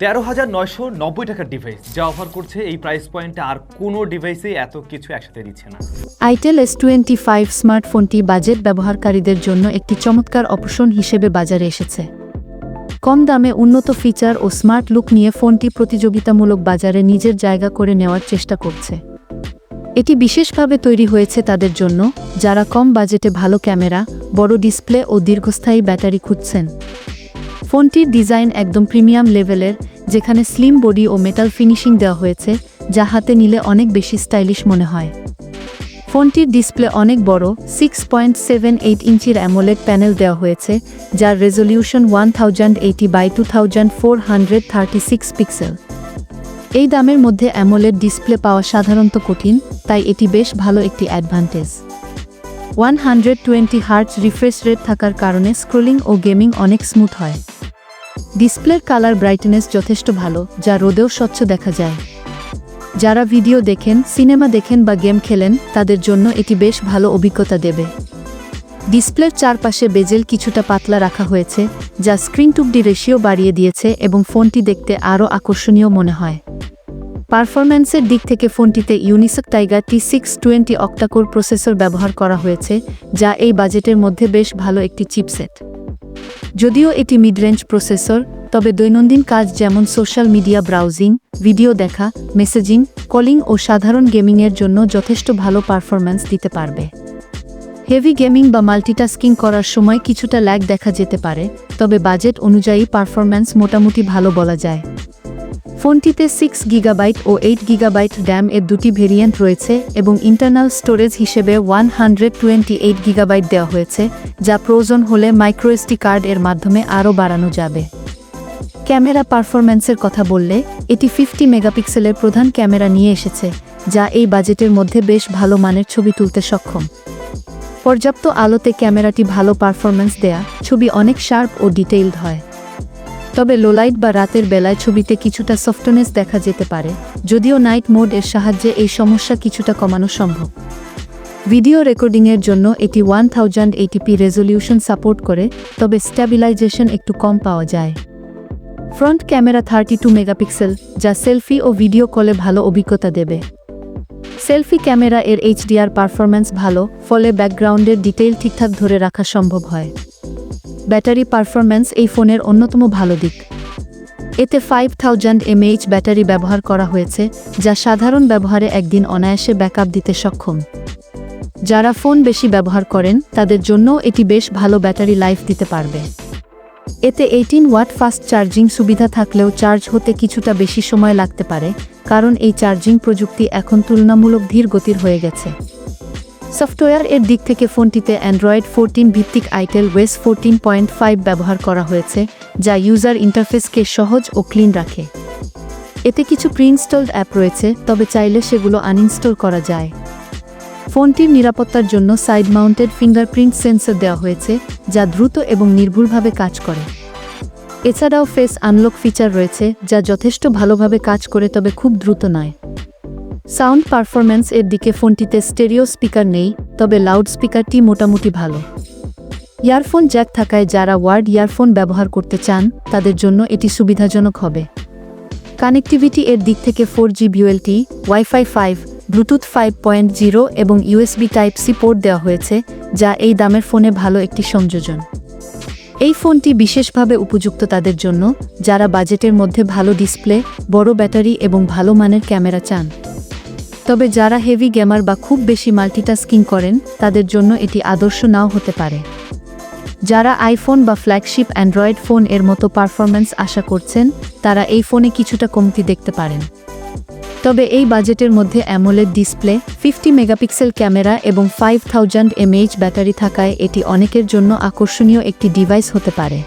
তেরো হাজার নয়শো নব্বই টাকার ডিভাইস যা অফার করছে এই প্রাইস পয়েন্টে আর কোনো ডিভাইসে এত কিছু একসাথে দিচ্ছে না। আইটেল এস টোয়েন্টি ফাইভ স্মার্টফোনটি বাজেট ব্যবহারকারীদের জন্য একটি চমৎকার অপশন হিসেবে বাজারে এসেছে। কম দামে উন্নত ফিচার ও স্মার্ট লুক নিয়ে ফোনটি প্রতিযোগিতামূলক বাজারে নিজের জায়গা করে নেওয়ার চেষ্টা করছে। এটি বিশেষভাবে তৈরি হয়েছে তাদের জন্য, যারা কম বাজেটে ভালো ক্যামেরা, বড় ডিসপ্লে ও দীর্ঘস্থায়ী ব্যাটারি খুঁজছেন। ফোনটির ডিজাইন একদম প্রিমিয়াম লেভেলের, যেখানে স্লিম বডি ও মেটাল ফিনিশিং দেওয়া হয়েছে, যা হাতে নিলে অনেক বেশি স্টাইলিশ মনে হয়। ফোনটির ডিসপ্লে অনেক বড় সিক্স পয়েন্ট সেভেন এইট ইঞ্চির অ্যামোলেড প্যানেল দেওয়া হয়েছে, যার resolution one thousand eighty by two thousand four hundred thirty six pixel এই দামের মধ্যে অ্যামোলেড ডিসপ্লে পাওয়া সাধারণত কঠিন, তাই এটি বেশ ভালো একটি advantage. One hundred twenty hertz refresh rate থাকার কারণে স্ক্রোলিং ও গেমিং অনেক স্মুথ হয়। ডিসপ্লের কালার ব্রাইটনেস যথেষ্ট ভালো, যা রোদেও স্বচ্ছ দেখা যায়। যারা ভিডিও দেখেন, সিনেমা দেখেন বা গেম খেলেন, তাদের জন্য এটি বেশ ভালো অভিজ্ঞতা দেবে। ডিসপ্লের চারপাশে বেজেল কিছুটা পাতলা রাখা হয়েছে, যা স্ক্রিন টু ডি রেশিও বাড়িয়ে দিয়েছে এবং ফোনটি দেখতে আরও আকর্ষণীয় মনে হয়। পারফরম্যান্সের দিক থেকে ফোনটিতে Unisoc Tiger T six twenty octacore processor ব্যবহার করা হয়েছে, যা এই বাজেটের মধ্যে বেশ ভালো একটি চিপসেট যদিও এটি মিডরেঞ্জ প্রসেসর তবে দৈনন্দিন কাজ যেমন সোশ্যাল মিডিয়া ব্রাউজিং ভিডিও দেখা মেসেজিং কলিং ও সাধারণ গেমিংয়ের জন্য যথেষ্ট ভালো পারফরম্যান্স দিতে পারবে। হেভি গেমিং বা মাল্টিটাস্কিং করার সময় কিছুটা ল্যাগ দেখা যেতে পারে, তবে বাজেট অনুযায়ী পারফরম্যান্স মোটামুটি ভালো বলা যায়। ফোনটিতে সিক্স গিগাবাইট ও এইট গিগাবাইট ড্যাম এর দুটি ভেরিয়েন্ট রয়েছে এবং ইন্টারনাল স্টোরেজ হিসেবে one hundred twenty eight gigabyte দেওয়া হয়েছে, যা প্রয়োজন হলে মাইক্রোএসডি কার্ড এর মাধ্যমে আরও বাড়ানো যাবে। ক্যামেরা পারফরম্যান্সের কথা বললে, এটি ফিফটি মেগাপিক্সেলের প্রধান ক্যামেরা নিয়ে এসেছে, যা এই বাজেটের মধ্যে বেশ ভালো মানের ছবি তুলতে সক্ষম। পর্যাপ্ত আলোতে ক্যামেরাটি ভালো পারফরম্যান্স দেয়া, ছবি অনেক শার্প ও ডিটেইলড হয়। তবে লোলাইট বা রাতের বেলায় ছবিতে কিছুটা সফটনেস দেখা যেতে পারে, যদিও নাইট মোড এর সাহায্যে এই সমস্যা কিছুটা কমানো সম্ভব। ভিডিও রেকর্ডিংয়ের জন্য এটি one thousand eighty p resolution support করে, তবে স্ট্যাবিলাইজেশন একটু কম পাওয়া যায়। Front camera thirty two megapixel যা সেলফি ও ভিডিও কলে ভালো অভিজ্ঞতা দেবে। সেলফি ক্যামেরা এর এইচডিআর পারফরম্যান্স ভালো, ফলে ব্যাকগ্রাউন্ডের ডিটেইল ঠিকঠাক ধরে রাখা সম্ভব হয়। ব্যাটারি পারফরম্যান্স এই ফোনের অন্যতম ভালো দিক। এতে ফাইভ থাউজেন্ড এমএইচ ব্যাটারি ব্যবহার করা হয়েছে, যা সাধারণ ব্যবহারে একদিন অনায়াসে ব্যাকআপ দিতে সক্ষম। যারা ফোন বেশি ব্যবহার করেন, তাদের জন্য এটি বেশ ভালো ব্যাটারি লাইফ দিতে পারবে। এতে এইটিন ওয়াট ফাস্ট চার্জিং সুবিধা থাকলেও চার্জ হতে কিছুটা বেশি সময় লাগতে পারে, কারণ এই চার্জিং প্রযুক্তি এখন তুলনামূলক ধীর গতির হয়ে গেছে। সফটওয়্যার এর দিক থেকে ফোনটিতে অ্যান্ড্রয়েড ফোরটিন ভিত্তিক itel OS fourteen point five ব্যবহার করা হয়েছে, যা ইউজার ইন্টারফেসকে সহজ ও ক্লিন রাখে। এতে কিছু প্রিইনস্টলড অ্যাপ রয়েছে, তবে চাইলে সেগুলো আনইনস্টল করা যায়। ফোনটির নিরাপত্তার জন্য সাইড মাউন্টেড ফিঙ্গারপ্রিন্ট সেন্সর দেওয়া হয়েছে, যা দ্রুত এবং নির্ভুলভাবে কাজ করে। এছাড়াও ফেস আনলক ফিচার রয়েছে, যা যথেষ্ট ভালোভাবে কাজ করে, তবে খুব দ্রুত নয়। সাউন্ড পারফরম্যান্স এর দিকে ফোনটিতে স্টেরিও স্পিকার নেই, তবে লাউড স্পিকারটি মোটামুটি ভালো। ইয়ারফোন জ্যাক থাকায় যারা ওয়ার্ড ইয়ারফোন ব্যবহার করতে চান, তাদের জন্য এটি সুবিধাজনক হবে। কানেক্টিভিটি এর দিক থেকে four G VoLTE, WiFi five, Bluetooth five point zero এবং ইউএসবি টাইপ সি পোর্ট দেওয়া হয়েছে, যা এই দামের ফোনে ভালো একটি সংযোজন। এই ফোনটি বিশেষভাবে উপযুক্ত তাদের জন্য, যারা বাজেটের মধ্যে ভালো ডিসপ্লে, বড় ব্যাটারি এবং ভালো মানের ক্যামেরা চান। তবে যারা হেভি গেমার বা খুব বেশি মাল্টিটাস্কিং করেন, তাদের জন্য এটি আদর্শ নাও হতে পারে। যারা আইফোন বা ফ্ল্যাগশিপ অ্যান্ড্রয়েড ফোন এর মতো পারফরম্যান্স আশা করছেন, তারা এই ফোনে কিছুটা কমতি দেখতে পারেন। তবে এই বাজেটের মধ্যে AMOLED display, fifty megapixel camera এবং ফাইভ থাউজ্যান্ড এমএইচ ব্যাটারি থাকায় এটি অনেকের জন্য আকর্ষণীয় একটি ডিভাইস হতে পারে।